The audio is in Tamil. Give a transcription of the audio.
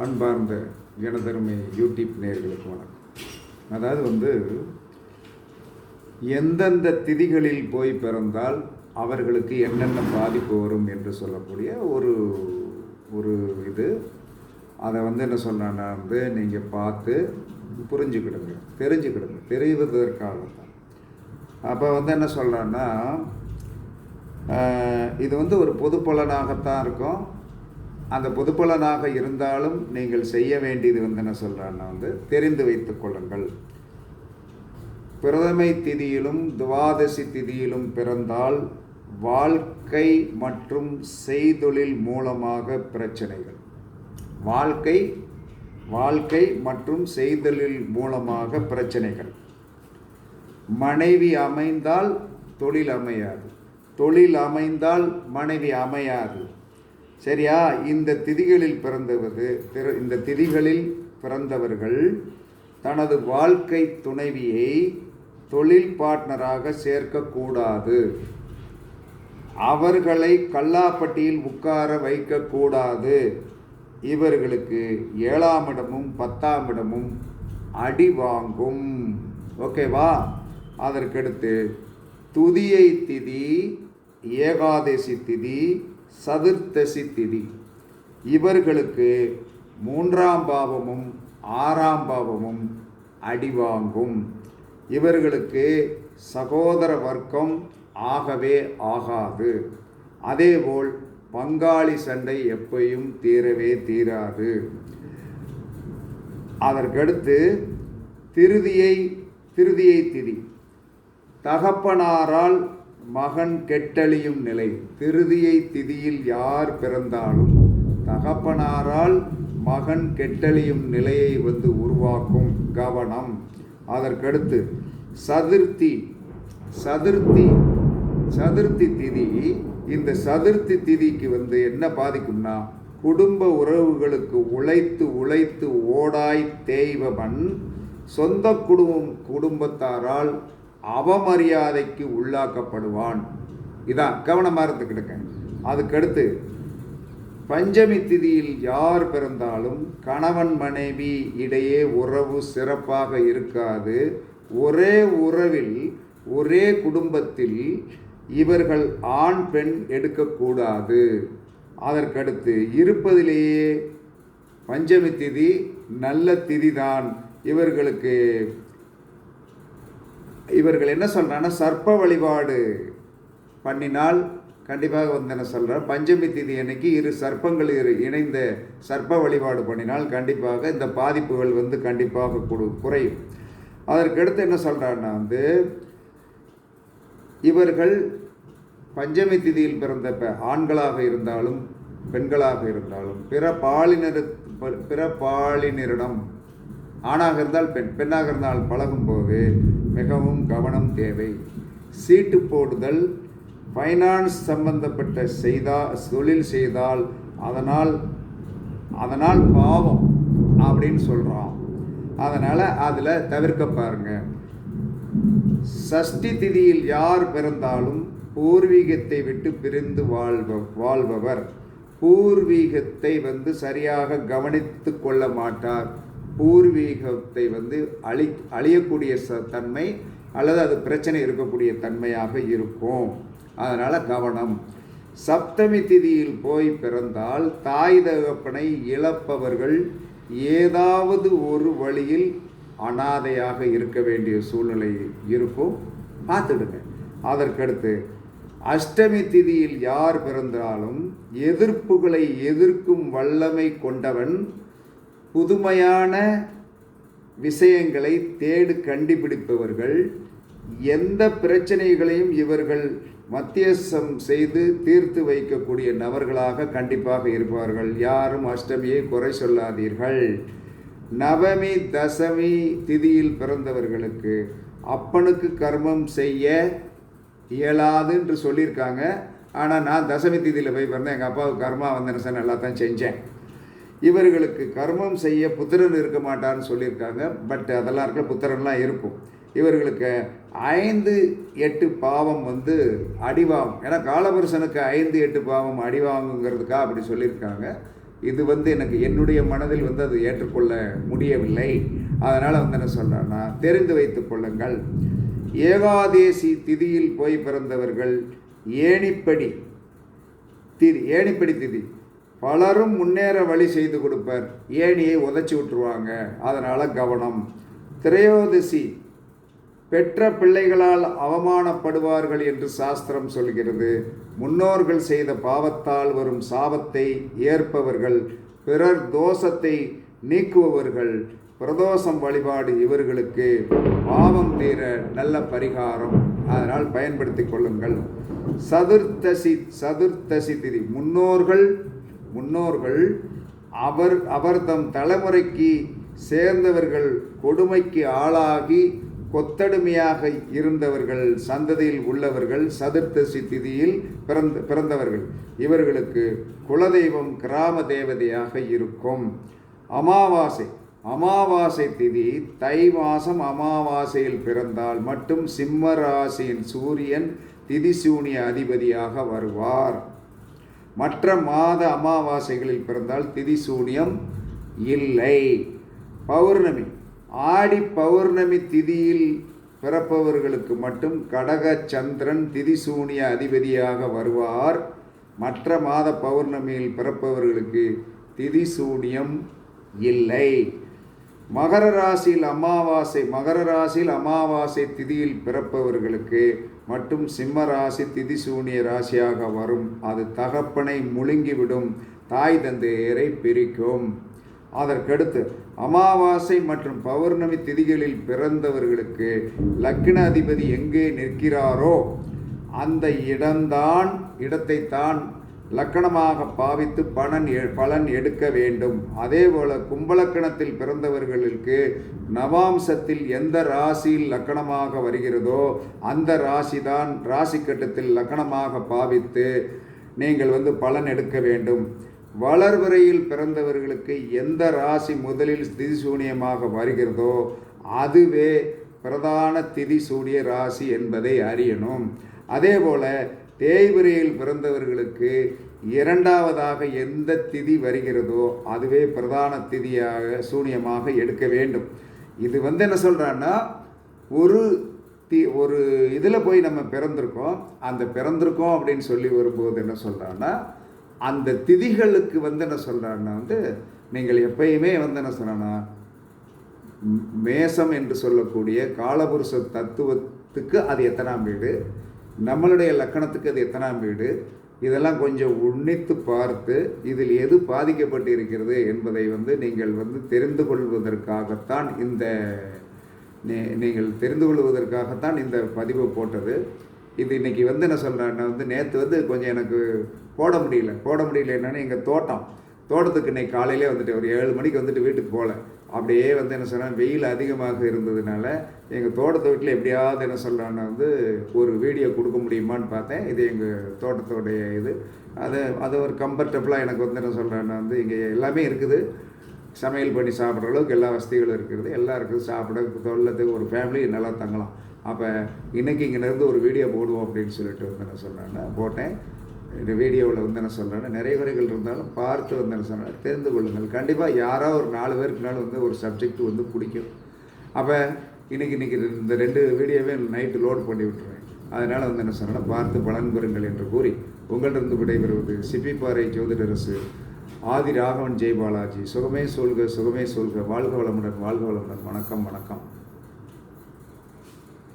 அன்பார்ந்த இனதருமை யூடியூப் நேர்களுக்கு வணக்கம். அதாவது வந்து எந்தெந்த திதிகளில் போய் பிறந்தால் அவர்களுக்கு என்னென்ன பாதிப்பு வரும் என்று சொல்லக்கூடிய ஒரு ஒரு இது. அதை வந்து என்ன சொன்னா வந்து நீங்கள் பார்த்து புரிஞ்சுக்கிடுங்க தெரிஞ்சுக்கிடுங்க தெரிவதற்காக தான் அப்போ வந்து என்ன சொல்கிறேன்னா இது வந்து ஒரு பொது பலனாகத்தான் இருக்கும். அந்த பொதுப்பலனாக இருந்தாலும் நீங்கள் செய்ய வேண்டியது வந்து என்ன சொல்கிறேன்னா வந்து தெரிந்து வைத்துக் கொள்ளுங்கள். பிரதமை திதியிலும் துவாதசி திதியிலும் பிறந்தால் வாழ்க்கை மற்றும் செய்தொழில் மூலமாக பிரச்சனைகள். வாழ்க்கை வாழ்க்கை மற்றும் செய்தொழில் மூலமாக பிரச்சனைகள். மனைவி அமைந்தால் தொழில் அமையாது. தொழில் அமைந்தால் மனைவி அமையாது. சரியா? இந்த திதிகளில் பிறந்தவது இந்த திதிகளில் பிறந்தவர்கள் தனது வாழ்க்கை துணைவியை தொழில் பார்ட்னராக சேர்க்கக்கூடாது. அவர்களை கல்லாப்பட்டியில் உட்கார வைக்கக்கூடாது. இவர்களுக்கு ஏழாம் இடமும் பத்தாம் இடமும் அடி வாங்கும். ஓகேவா? அதற்கடுத்து துதியை திதி ஏகாதசி திதி சதுர்த்தசி திதி இவர்களுக்கு மூன்றாம் பாவமும் ஆறாம் பாவமும் அடி வாங்கும் இவர்களுக்கு சகோதர வர்க்கம் ஆகவே ஆகாது. அதேபோல் பங்காளி சண்டை எப்பையும் தீரவே தீராது. அதற்கடுத்து திருதியை திருதியை திதி. தகப்பனாரால் மகன் கெட்டழியும் நிலை. திருதியை திதியில் யார் பிறந்தாலும் தகப்பனாரால் மகன் கெட்டழியும் நிலையை வந்து உருவாக்கும் கவனம். அதற்கடுத்து சதுர்த்தி. சதுர்த்தி. சதுர்த்தி திதி. இந்த சதுர்த்தி திதிக்கு வந்து என்ன பாதிக்கும்னா குடும்ப உறவுகளுக்கு உழைத்து உழைத்து ஓடாய் தேய்பவன் சொந்த குடும்பம் குடும்பத்தாரால் அவமரியாதைக்கு உள்ளாக்கப்படுவான். இதான் கவனமாக இருந்துக்கிடுங்க அதுக்கடுத்து பஞ்சமி திதியில் யார் பிறந்தாலும் கணவன் மனைவி இடையே உறவு சிறப்பாக இருக்காது. ஒரே உறவில் ஒரே குடும்பத்தில் இவர்கள் ஆண் பெண் எடுக்கக்கூடாது. அதற்கடுத்து இருப்பதிலேயே பஞ்சமி திதி நல்ல திதி தான் இவர்களுக்கு இவர்கள் என்ன சொல்கிறாங்கன்னா சர்ப்ப வழிபாடு பண்ணினால் கண்டிப்பாக வந்து என்ன சொல்கிறார் பஞ்சமி திதி அன்னைக்கு இரு சர்ப்பங்கள் இரு இணைந்த சர்ப்ப வழிபாடு பண்ணினால் கண்டிப்பாக இந்த பாதிப்புகள் வந்து கண்டிப்பாக கொடு குறையும். அதற்கடுத்து என்ன சொல்கிறான்னா வந்து இவர்கள் பஞ்சமி திதியில் பிறந்த ஆண்களாக இருந்தாலும் பெண்களாக இருந்தாலும் பிற பாலினர் பிற பாலினரிடம் ஆணாக இருந்தால் பெண் பெண்ணாக இருந்தால் பழகும்போது மிகவும் கவனம் தேவை. சீட்டு போடுதல் ஃபைனான்ஸ் சம்பந்தப்பட்ட செய்தா தொழில் செய்தால் அதனால் அதனால் பாவம் அப்படின்னு சொல்கிறான் அதனால் அதில் தவிர்க்க பாருங்கள் சஷ்டி திதியில் யார் பிறந்தாலும் பூர்வீகத்தை விட்டு பிரிந்து வாழ்ப வாழ்பவர். பூர்வீகத்தை வந்து சரியாக கவனித்து கொள்ள மாட்டார். பூர்வீகத்தை வந்து அழி அழியக்கூடிய ச தன்மை அல்லது அது பிரச்சனை இருக்கக்கூடிய தன்மையாக இருக்கும். அதனால் கவனம். சப்தமி திதியில் போய் பிறந்தால் தாய் தகப்பனை இழப்பவர்கள் ஏதாவது ஒரு வழியில் அனாதையாக இருக்க வேண்டிய சூழ்நிலை இருக்கும். பார்த்துடுங்க. அதற்கடுத்து அஷ்டமி திதியில் யார் பிறந்தாலும் எதிர்ப்புகளை எதிர்க்கும் வல்லமை கொண்டவன் புதுமையான விஷயங்களை தேடு கண்டுபிடிப்பவர்கள் எந்த பிரச்சனைகளையும் இவர்கள் மத்தியஸ்தம் செய்து தீர்த்து வைக்கக்கூடிய நபர்களாக கண்டிப்பாக இருப்பார்கள். யாரும் அஷ்டமியை குறை சொல்லாதீர்கள். நவமி தசமி திதியில் பிறந்தவர்களுக்கு அப்பனுக்கு கர்மம் செய்ய இயலாது என்று சொல்லியிருக்காங்க. ஆனால் நான் தசமி திதியில் போய் பிறந்தேன். எங்கள் அப்பாவுக்கு கர்மா வந்தனசன் நல்லா தான் செஞ்சேன். இவர்களுக்கு கர்மம் செய்ய புத்திரன் இருக்க மாட்டான்னு சொல்லியிருக்காங்க. பட் அதெல்லாம் இருக்க புத்திரன்லாம் இருக்கும். இவர்களுக்கு ஐந்து எட்டு பாவம் வந்து அடிவாங்கும். ஏன்னா காலபுருஷனுக்கு ஐந்து எட்டு பாவம் அடிவாங்குங்கிறதுக்காக அப்படி சொல்லியிருக்காங்க. இது வந்து எனக்கு என்னுடைய மனதில் வந்து அது ஏற்றுக்கொள்ள முடியவில்லை. அதனால் வந்து என்ன சொல்கிறேன்னா தெரிந்து வைத்து கொள்ளுங்கள். ஏகாதேசி திதியில் போய் பிறந்தவர்கள் ஏணிப்படி திதி ஏணிப்படி திதி. பலரும் முன்னேற வழி செய்து கொடுப்பர். ஏணியை உதச்சி விட்டுருவாங்க. அதனால் கவனம். திரையோதசி பெற்ற பிள்ளைகளால் அவமானப்படுவார்கள் என்று சாஸ்திரம் சொல்கிறது. முன்னோர்கள் செய்த பாவத்தால் வரும் சாபத்தை ஏற்பவர்கள் பிறர் தோஷத்தை நீக்குபவர்கள் பிரதோஷம் வழிபாடு இவர்களுக்கு பாவம் தீர நல்ல பரிகாரம். அதனால் பயன்படுத்தி கொள்ளுங்கள். சதுர்த்தசி சதுர்த்தசி திதி. முன்னோர்கள் முன்னோர்கள் அவர் அவர் தம் தலைமுறைக்கு சேர்ந்தவர்கள் கொடுமைக்கு ஆளாகி கொத்தடுமையாக இருந்தவர்கள் சந்ததியில் உள்ளவர்கள் சதுர்த்தசி திதியில் பிறந்த பிறந்தவர்கள். இவர்களுக்கு குலதெய்வம் கிராம தேவதையாக இருக்கும். அமாவாசை அமாவாசை திதி தை மாசம் அமாவாசையில் பிறந்தால் மட்டும் சிம்ம ராசியின் சூரியன் திதிசூனிய அதிபதியாக வருவார். மற்ற மாத அமாவாசைகளில் பிறந்தால் திதி சூனியம் இல்லை. பௌர்ணமி. ஆடி பௌர்ணமி திதியில் பிறப்பவர்களுக்கு மட்டும் கடக சந்திரன் திதிசூனிய அதிபதியாக வருவார். மற்ற மாத பௌர்ணமியில் பிறப்பவர்களுக்கு திதிசூனியம் இல்லை. மகர ராசியில் அமாவாசை மகர ராசியில் அமாவாசை திதியில் பிறப்பவர்களுக்கு மட்டும் சிம்ம ராசி திதிசூனிய ராசியாக வரும். அது தகப்பனை முழுங்கிவிடும். தாய் தந்தையரை பிரிக்கும். அதற்கடுத்து அமாவாசை மற்றும் பௌர்ணமி திதிகளில் பிறந்தவர்களுக்கு லக்ன அதிபதி எங்கே நிற்கிறாரோ அந்த இடம்தான் இடத்தைத்தான் லக்கணமாக பாவித்து பலன் எ- பலன் எடுக்க வேண்டும். அதேபோல கும்பலக்கணத்தில் பிறந்தவர்களுக்கு நவாம்சத்தில் எந்த ராசியில் லக்கணமாக வருகிறதோ அந்த ராசி தான் ராசி கட்டத்தில் லக்கணமாக பாவித்து நீங்கள் வந்து பலன் எடுக்க வேண்டும். வளர்வரையில் பிறந்தவர்களுக்கு எந்த ராசி முதலில் திதி சூனியமாக வருகிறதோ அதுவே பிரதான திதி சூனிய ராசி என்பதை அறியணும். அதே போல் தேய்பிரையில் பிறந்தவர்களுக்கு இரண்டாவதாக எந்த திதி வருகிறதோ அதுவே பிரதான திதியாக சூனியமாக எடுக்க வேண்டும். இது வந்து என்ன சொல்கிறான்னா ஒரு தி ஒரு இதில் போய் நம்ம பிறந்திருக்கோம். அந்த பிறந்திருக்கோம் அப்படின்னு சொல்லி வரும்போது என்ன சொல்கிறான்னா அந்த திதிகளுக்கு வந்து என்ன சொல்கிறான்னா வந்து நீங்கள் எப்பயுமே வந்து என்ன சொல்கிறேன்னா மேசம் என்று சொல்லக்கூடிய காலபுருஷ தத்துவத்துக்கு அது எத்தனாம் வீடு? நம்மளுடைய லக்கணத்துக்கு அது எத்தனாம் வீடு? இதெல்லாம் கொஞ்சம் உன்னித்து பார்த்து இதில் எது பாதிக்கப்பட்டு இருக்கிறது என்பதை வந்து நீங்கள் வந்து தெரிந்து கொள்வதற்காகத்தான் இந்த நீங்கள் தெரிந்து கொள்வதற்காகத்தான் இந்த பதிவு போட்டது. இது இன்னைக்கு வந்து என்ன சொல்கிறேன்னா வந்து நேற்று வந்து கொஞ்சம் எனக்கு போட முடியல. போட முடியல என்னென்னா எங்கள் தோட்டம். தோட்டத்துக்கு இன்னைக்கு காலையிலே வந்துட்டு ஒரு ஏழு மணிக்கு வந்துட்டு வீட்டுக்கு போகல அப்படியே வந்து என்ன சொல்கிறேன் வெயில் அதிகமாக இருந்ததுனால எங்கள் தோட்டத்து வீட்டில் எப்படியாவது என்ன சொல்கிறான்னா வந்து ஒரு வீடியோ கொடுக்க முடியுமான்னு பார்த்தேன். இது எங்கள் தோட்டத்தோடைய இது. அது அது ஒரு கம்ஃபர்டபுளாக எனக்கு வந்து என்ன சொல்கிறேன்னா வந்து இங்கே எல்லாமே இருக்குது. சமையல் பண்ணி சாப்பிட்ற அளவுக்கு எல்லா வசதிகளும் இருக்கிறது எல்லாம் இருக்குது சாப்பிட தொல்லத்துக்கு ஒரு ஃபேமிலி நல்லா தங்கலாம். அப்போ இன்றைக்கி இங்கேருந்து ஒரு வீடியோ போடுவோம் அப்படின்னு சொல்லிட்டு வந்து என்ன சொன்னேன்னா போட்டேன். வீடியோவில் வந்து என்ன சொல்கிறேன்னா நிறைய குறைகள் இருந்தாலும் பார்த்து வந்து என்ன சொல்கிறேன் தெரிந்து கொள்ளுங்கள். கண்டிப்பாக யாரோ ஒரு நாலு பேருக்குனாலும் வந்து ஒரு சப்ஜெக்ட் வந்து பிடிக்கும். அப்போ இன்றைக்கி இன்றைக்கி இந்த ரெண்டு வீடியோவே நைட்டு லோட் பண்ணி விட்டுருவேன். அதனால் வந்து என்ன சொன்னேன்னா பார்த்து பலன் பெறுங்கள் என்று கூறி உங்களிடந்து விடைபெறுவது சிப்பிப்பாறை ஜோதிடரசு ஆதி ராகவன் ஜெய் பாலாஜி சுகமே சொல்க சுகமே சொல்க. வாழ்க வளமுடன் வாழ்க வளமுடன். வணக்கம் வணக்கம்.